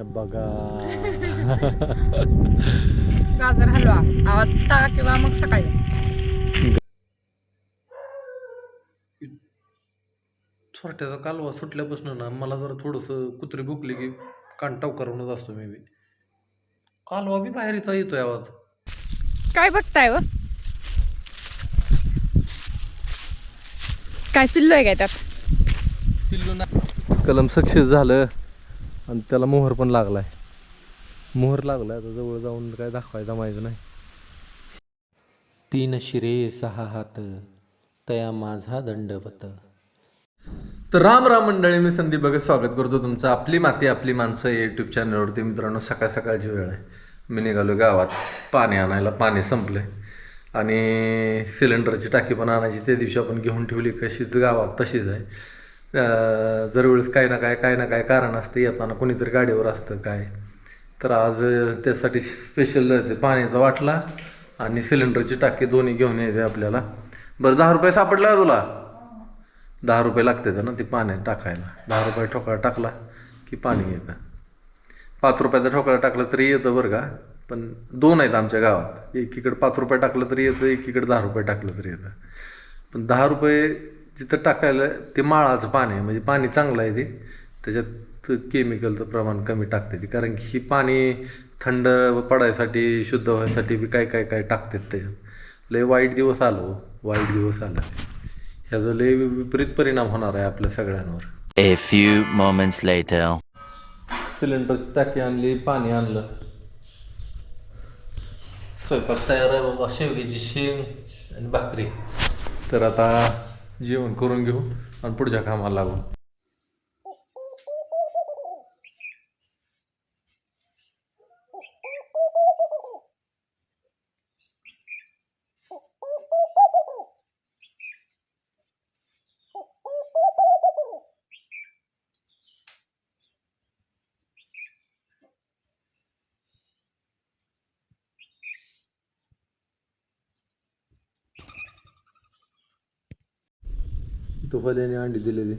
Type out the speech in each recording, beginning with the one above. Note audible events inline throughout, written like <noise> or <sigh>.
हे बघा <laughs> गाजर हलवा आता किंवा मग सकाळी. चोरट्याचा कालवा सुटल्यापासून ना मला जरा थोडंसं कुत्री भुकली की कांटाव करूनच असतो मी बी. कालवा बी बाहेर इथं येतोय आवाज. काय बघताय व काय पिल्लोय काय त्यात? पिल्लू ना कलम सक्सेस झालं. आणि त्याला मोहर पण लागलाय. मोहर लागलाय आता जवळ जाऊन काय दाखवायचा माहिती नाही. तीन शिरे सहा हात तया माझा दंडवत. तर राम राम मंडळी मी संदीप बघत स्वागत करतो तुमचं आपली माती आपली माणसं यूट्यूब चॅनलवरती मित्रांनो सकाळ सकाळची वेळ आहे. मी निघालो गावात पाणी आणायला पाणी संपलंय. आणि सिलेंडरची टाकी पण आणायची त्या दिवशी आपण घेऊन ठेवली कशीच गावात तशीच आहे. अं, जर वेळेस काय ना काय काय ना काय कारण असतं येताना कोणीतरी गाडीवर असतं काय. तर आज त्यासाठी स्पेशल पाण्याचा वाटला आणि सिलेंडरची टाकी दोन्ही घेऊन यायचे आपल्याला. बरं दहा रुपये सापडला तुला? दहा रुपये लागते ना ते पाण्यात टाकायला. दहा रुपये ठोकळा टाकला की पाणी येतं. पाच रुपयाचा ठोकळा टाकला तरी येतं बरं का. पण दोन आहेत आमच्या गावात. एकीकडे पाच रुपये टाकलं तरी येतं एकीकडे दहा रुपये टाकलं तरी येतं. पण दहा रुपये जिथं टाकायला ते माळाचं पाणी आहे म्हणजे पाणी चांगलं आहे ते. त्याच्यात केमिकलचं प्रमाण कमी टाकते ती कारण की ही पाणी थंड पडायसाठी शुद्ध व्हायसाठी बी काय काय काय टाकतात त्याच्यात. लय वाईट दिवस आलो वाईट दिवस आला. ह्याचा लय विपरीत परिणाम होणार आहे आपल्या सगळ्यांवर. A few moments later. सिलेंडरची टाकी आणली पाणी आणलं. स्वयंपाक तयार आहे बाबा शेवग्याची शेंग आणि भाकरी. तर आता जेवण करून घेऊ आणि पुढच्या कामाला लागू. तुफाल्याने अंडी दिलेली.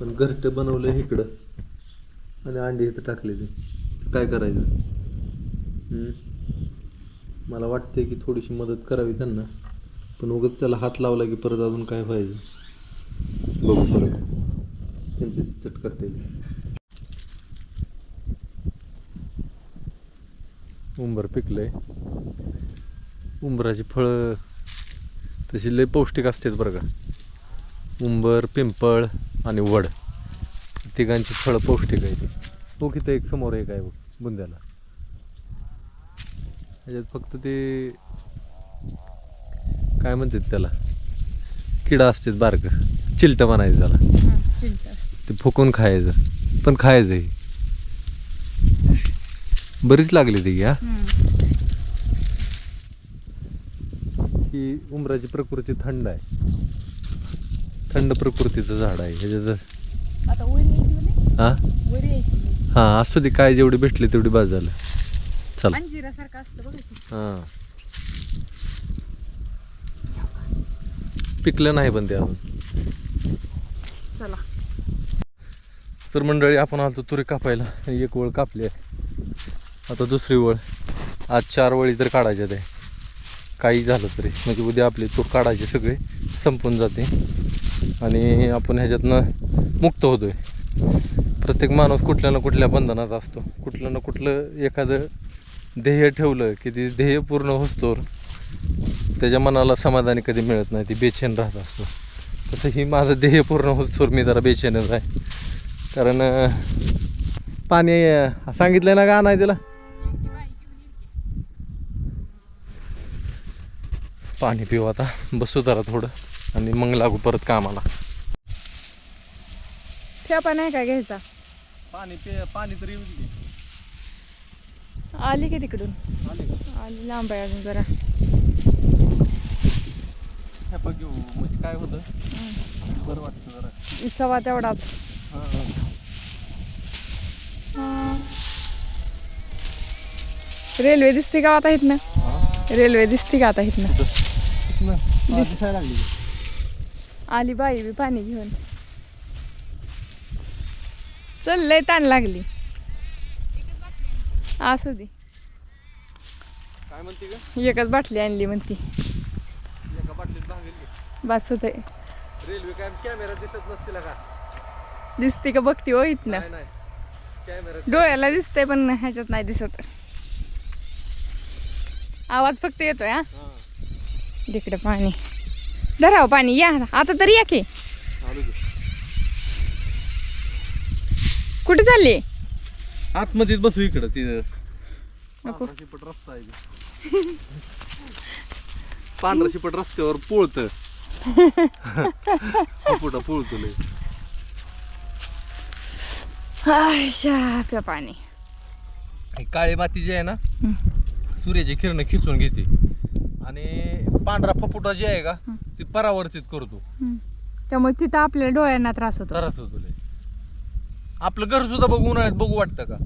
पण घरटं बनवलं इकडं. आणि अंडी इथं टाकलेली. तर काय करायचं? मला वाटते की थोडीशी मदत करावी त्यांना. पण उगाच त्याला हात लावला की परत अजून काय व्हायचं? बघू परत. त्यांची चट करते. उंबर पिकलंय. उंबराची फळं तशी लय पौष्टिक असतात बरं का. उंबर पिंपळ आणि वड. तिघांची फळं पौष्टिक आहे ती तो किती एक समोर एक आहे बघ बुंद्याला. ह्याच्यात फक्त ते काय म्हणतात त्याला? किडा असतात बारकं. चिलटं म्हणायचं त्याला. ते फुकून खायचं. पण खायचं हे बरीच लागली ती हा. ही उंबराची प्रकृती थंड आहे. थंड प्रकृतीचं झाड आहे. ह्याच्यात हा? हा असू दे काय जेवढी भेटली तेवढी बाद झालं. चला. हां. पिकलं नाही पण ते अजून. चला. तर मंडळी आपण आलतो तुरी कापायला. एक वळ कापली आहे. आता दुसरी वळ. आज चार वळी तर काढायच्या ते काही झालं तरी. म्हणजे उद्या आपली तूर काढायची सगळे. संपून जाते. आणि आपण ह्याच्यातनं मुक्त होतोय. प्रत्येक माणूस कुठल्या ना कुठल्या बंधनात असतो. कुठलं ना कुठलं एखादं ध्येय ठेवलं की ते ध्येय पूर्ण होतोर त्याच्या मनाला समाधानी कधी मिळत नाही ती बेचैन राहत असतो. तसं ही माझं ध्येय पूर्ण होतोर मी जरा बेचैनच आहे. कारण पाणी सांगितलं ना का नाही तिला? पाणी पिऊ आता. बसू जरा थोडं. आणि मग लागू परत कामाला. ठेपा नाही काय घ्यायचा? पाणी पे पाणी तरी येऊ दे. आली की तिकडून? आली लांब आहे अजून जरा. घेऊ. म्हणजे काय होतं? बरं वाटतं जरा. इसवा तेवढाच रेल्वे दिसते का आता इथनं? रेल्वे दिसते का आता इथनं? लागली. आली बाई बी पाणी घेऊन. चल लय ताण लागली. असू दे. काय म्हणते ग? एकच बाटली आणली म्हणती. बस होते रेल्वे काय कॅमेरा दिसत नसतील का? दिसते का बघते हो इथनं? डोळ्याला दिसतंय पण ह्याच्यात नाही दिसत. आवाज फक्त येतोय हा? तिकडे पाणी. धराव पाणी या. आता तरी या की. कुठे चालली? आतमध्येच बसू इकडं तिथं नको. शिपट रस्ता आहे ते. पांढरा शिपट रस्त्यावर पोळत. <laughs> पुढं पोळतो लय. पाणी. ही काळी माती जी आहे ना. सूर्याची किरण खिचून घेते. आणि पांढरा फपुटा जे आहे का परावर्तित करतो. हम्म. त्यामुळे तिथं आपल्या डोळ्यांना त्रास होतो. त्रास होतो लय. आपलं घर सुद्धा बघू उन्हाळ्यात बघू वाटतं का?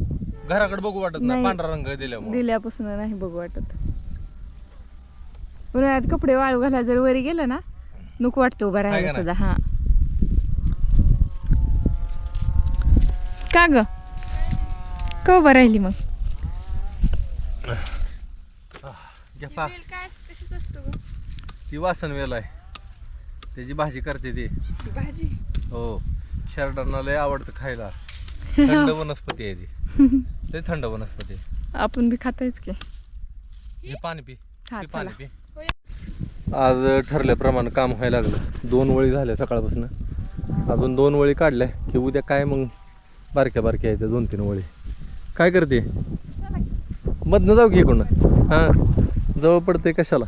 घराकडे बघू वाटत नाही नाही. पांढरा रंग दिल्यामुळे. दिल्यापासून नाही बघू वाटत. उन्हाळ्यात कपडे वाळू घालायला जर वरी गेलं ना नको वाटतं उभं आहे राहायला का सुद्धा हा. का ग? का उभं राहिली मग? घेता ती वासन वेल आहे. त्याची भाजी करते ती. भाजी? हो. शर्टांना लय आवडतं खायला. <laughs> थंड वनस्पती आहे ती. लय थंड वनस्पती आहे. आपण बी खातायच की. हे पाणी पी. हा, पाणी चला. पी. आज ठरल्याप्रमाणे काम व्हायला लागलं. दोन वळी झाल्या सकाळपासून. अजून दोन वळी काढल्या. की उद्या काय मग? बारक्या बारक्या आहेत दोन तीन वळी. काय करते? मधनं जाऊ की इकडून. हां. जवळ पडते कशाला?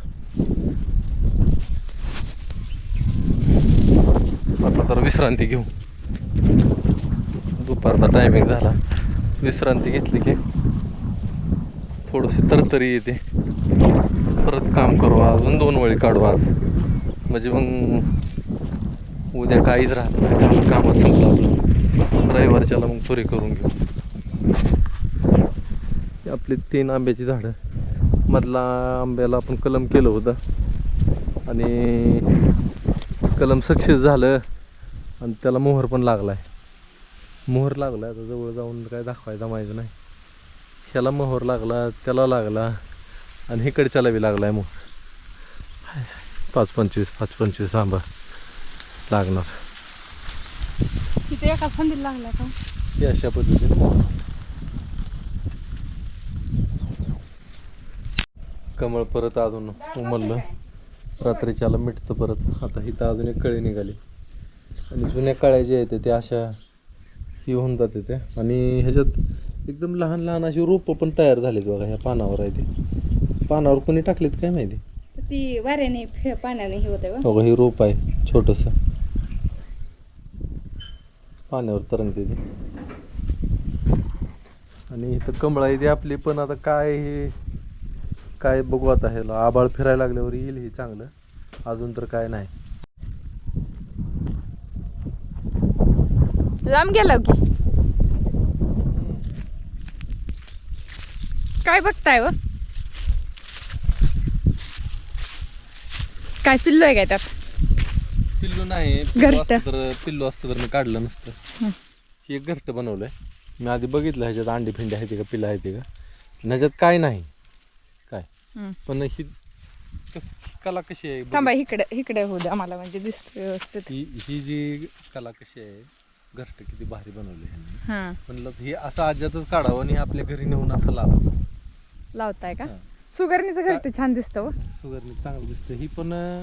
आता तर विश्रांती घेऊ. दुपारचा टायमिंग झाला. विश्रांती घेतली की थोडीशी तरतरी येते. परत काम करू अजून दोन वळी काढू आज. म्हणजे मग उद्या काहीच राहत नाही. झालं कामच संपलं आपलं रविवारच्याला मग पुरी करून घेऊ. आपली तीन आंब्याची झाडं. मधला आंब्याला आपण कलम केलं होतं. आणि कलम सक्सेस झालं आणि त्याला मोहर पण लागला आहे मोहर लागला आता जवळ जाऊन काय दाखवायचा माहिती नाही. ह्याला मोहर लागला त्याला लागला आणि इकडच्याला बी लागला आहे मोहर पाच पंचवीस पाच पंचवीस आंबा लागणार. तिथे एका फांदीला लागला का? हे अशा पद्धतीने मोहर. कमळ परत अजून उमललं. रात्रीच्याला मिटतं परत. आता इथं अजून एक कळी निघाली. आणि जुन्या कळ्या जे आहेत त्या अशा ही होऊन जाते त्या. आणि ह्याच्यात एकदम लहान लहान अशी रोपं पण तयार झालीत बघा ह्या पानावर आहे ते. पानावर कोणी टाकलीत काय माहिती? ती वाऱ्याने पाण्याने हे होतं बघा. हे रोप आहे छोटंसं. पाण्यावर तरंगते ते. आणि इथं कमळ आहे ती आपली पण आता काय हे काय बघू आता ह्याला आबाळ फिरायला लागल्यावर येईल हे चांगलं. अजून तर काय नाही. लांब गेला की. काय बघताय व? काय पिल्लो आहे काय त्यात? पिल्लू नाही घरटं. पिल्लू असतं तर पिल्लू असतं तर मी काढलं नसतं. हं. हे एक घरटं बनवलंय. मी आधी बघितलं ह्याच्यात अंडी फिंडी आहे का पिल्लं आहे का. आणि ह्याच्यात काय नाही. पण ही कला कशी आहे. थांबा इकडे इकडे होऊ द्या आम्हाला म्हणजे दिसत व्यवस्थित. ही ही जी कला कशी आहे घरट किती भारी बनवली ह्यांनी हा. म्हणलं हे असं आज्यातच काढावं आणि आपल्या घरी नेऊन असं लावावं. लावताय का? हा. सुगरणीचं घर ते छान दिसतं व सुगरणी चांगलं दिसतं. ही पण अं,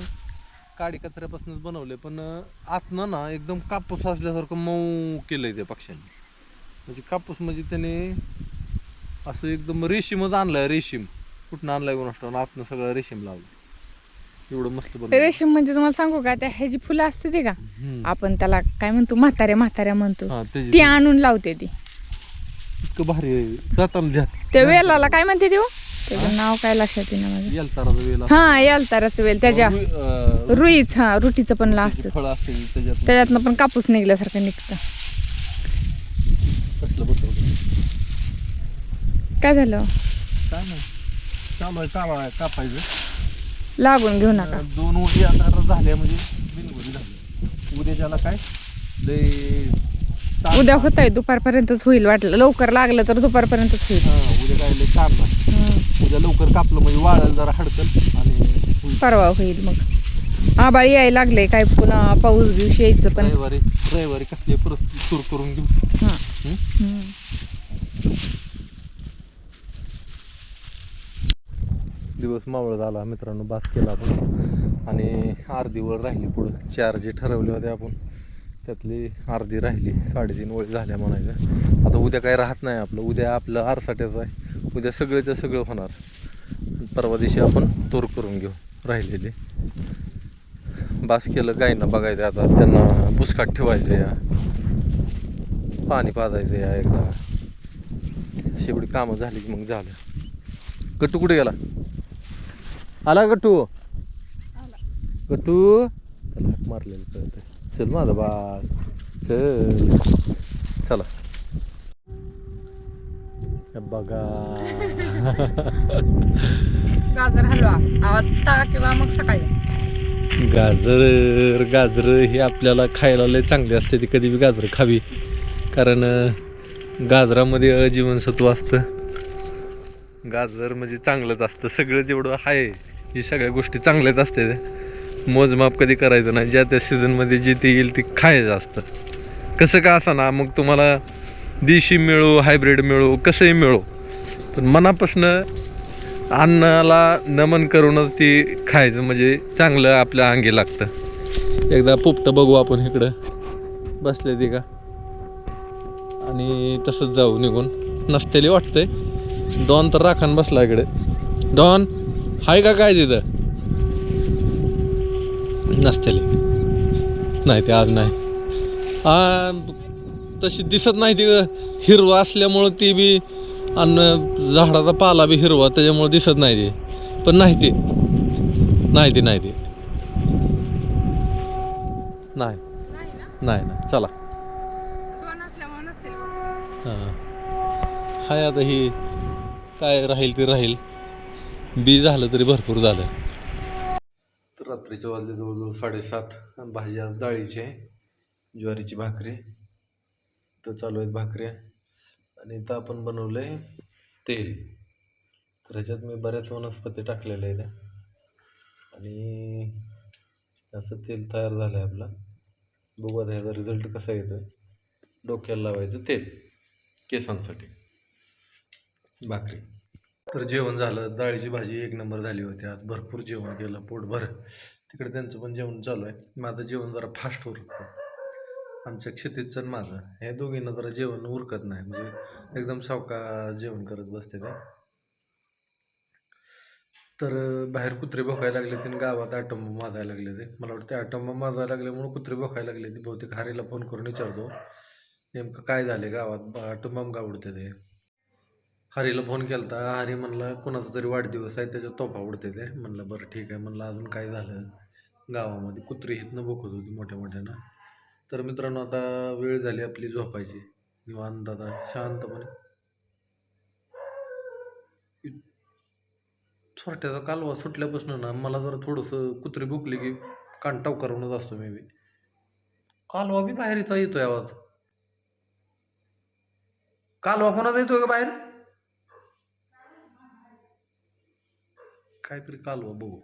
काडी कचऱ्यापासूनच बनवले पण अं, आतनं ना एकदम कापूस असल्यासारखं मऊ केलंय त्या पक्ष्यांनी. म्हणजे कापूस म्हणजे त्याने असं एकदम रेशीमच आणलाय रेशीम. कुठनं आणलाय कोण आतनं सगळं रेशीम लावलं. एवढं मस्त बनवलं रेशीम म्हणजे तुम्हाला सांगू का त्या ह्याची फुलं असते ते का? हम्म. आपण त्याला काय म्हणतो म्हाताऱ्या म्हाताऱ्या म्हणतो. हा, त्याची- ती आणून लावते ती. इतकं भारी आहे. जाताना त्या वेलाला काय म्हणते देऊ त्याचं नाव काय लक्षात येईना माझ्या वेल असतो. हा यालताराचं वेल. त्याच्या अं, रुईच हा रुटीचं पण ला असतं. फळं असते त्याच्यात त्याच्यातनं पण कापूस निघल्यासारखं निघतं. कसलं बसवलं? काय झालं? काय नाही. चालू आहे कापा कापायचं लागून घेऊ नका. दोन उडी आता झाल्या म्हणजे बिनगुरी झाली उद्याच्याला काय? लय ताण- उद्या होत आहे दुपारपर्यंतच होईल वाटलं. लवकर लागलं तर दुपारपर्यंतच होईल. हा, उद्या काय लय ताण नाही हं. उद्या लवकर कापलं म्हणजे वाळायला जरा हडकल आणि होईल. परवा होईल मग. आबाळ यायला लागले काय पुन्हा पाऊस बिऊस यायचं पण. रविवारी रविवारी कसली परिस्थिती सुरू करून घेऊ हा. हं? हं. दिवस मावळ झाला मित्रांनो बास केला आपण. आणि अर्धी वळ राहिली पुढं. चार जे ठरवले होते आपण त्यातली अर्धी राहिली. साडेतीन वळी झाल्या म्हणायचं. आता उद्या काही राहत नाही आपलं. उद्या आपलं आरसाट्याचं आहे. उद्या सगळेचं सगळं होणार. परवा दिवशी आपण तोर करून घेऊ राहिलेले. बास केलं गायींना बघायचं आता. त्यांना बुसकाट ठेवायचं या. पाणी पाजायचं या एकदा. शेवटी कामं झाली की मग झालं. गट्टू कुठे गेला? आला गट्टू? गट्टू? त्याला हाक मारलेलं कळतंय. चल माझा बाळ. चल. चला. बघा. <laughs> गाजर हलवा. किंवा मग सकाळी. गाजर गाजर हे आपल्याला खायला लय चांगले असते ती कधी बी गाजर खावी. कारण गाजरामध्ये अजीवनसत्व असतं. गाजर म्हणजे चांगलंच असतं. सगळं जेवढं आहे हे सगळ्या गोष्टी चांगल्याच असते मोजमाप कधी करायचं नाही. ज्या त्या सीझनमध्ये जे ते येईल ते खायचं असतं. कसं का असं ना मग तुम्हाला देशी मिळो हायब्रिड मिळो कसंही मिळो. पण मनापासनं अन्नाला नमन करूनच ती खायचं. म्हणजे चांगलं आपल्या अंगी लागतं. एकदा पोपटं बघू आपण इकडं. बसले ती का आणि तसंच जाऊ निघून. नसतेली वाटतंय. डॉन तर राखान बसला इकडे. डॉन हाय का काय तिथं? नसतेली. नाही ते आज नाही. तशी दिसत नाही ती हिरवा असल्यामुळं ती बी आणि झाडाचा पाला बी हिरवा त्याच्यामुळे दिसत नाही ते. पण नाही ते. नाही ते नाही ते. नाही. नाही नाही चला. हां. हाय आता ही काय राहील ते राहील. बी झालं तरी भरपूर झालं. तर रात्रीच्या वाजले जवळजवळ साडेसात. भाजी आज डाळीची आहे ज्वारीची भाकरी. तर चालू आहेत भाकऱ्या. आणि इथं आपण बनवलं आहे तेल. तर ह्याच्यात मी बऱ्याच वनस्पती टाकलेल्या आहेत. आणि असं तेल तयार झालं आहे आपला. बघू आता ह्याचा रिझल्ट कसा येतो आहे डोक्याला लावायचं तेल. केसांसाठी. भाकरी. तर जेवण झालं डाळीची भाजी एक नंबर झाली होती. आज भरपूर जेवण केलं पोटभर. तिकडे त्यांचं पण जेवण चालू आहे. माझं जेवण जरा फास्ट होत होतं. आमच्या क्षितिजचं आणि माझं. हे दोघींना जरा जेवण उरकत नाही. म्हणजे एकदम सावका जेवण करत बसते का? तर बाहेर कुत्रे भोकायला लागले ते गावात आटंब माजायला लागले ते मला वाटतं आटंब माजायला लागल्यामुळे कुत्रे भोकायला लागले ते बहुतेक हारीला फोन करून विचारतो. नेमकं काय झाले गावात? आटंबाम का उडते ते. हरीला फोन केला होता हरी म्हणला कुणाचा तरी वाढदिवस आहे त्याच्या तोफा उडते ते. म्हणलं बरं ठीक आहे. म्हणलं अजून काय झालं? गावामध्ये कुत्री हितनं भोकत होती मोठ्या मोठ्यानं तर मित्रांनो आता वेळ झाली आपली झोपायची. निवांत आता शांतपणे. छोट्याचा कालवा सुटल्यापासून ना मला जरा थोडंसं कुत्री भुकली की कांटाव करूनच असतो मी बी. कालवा बी बाहेर येतोय आवाज. कालवा कोणाचा येतोय का बाहेर? काहीतरी कालवा बघू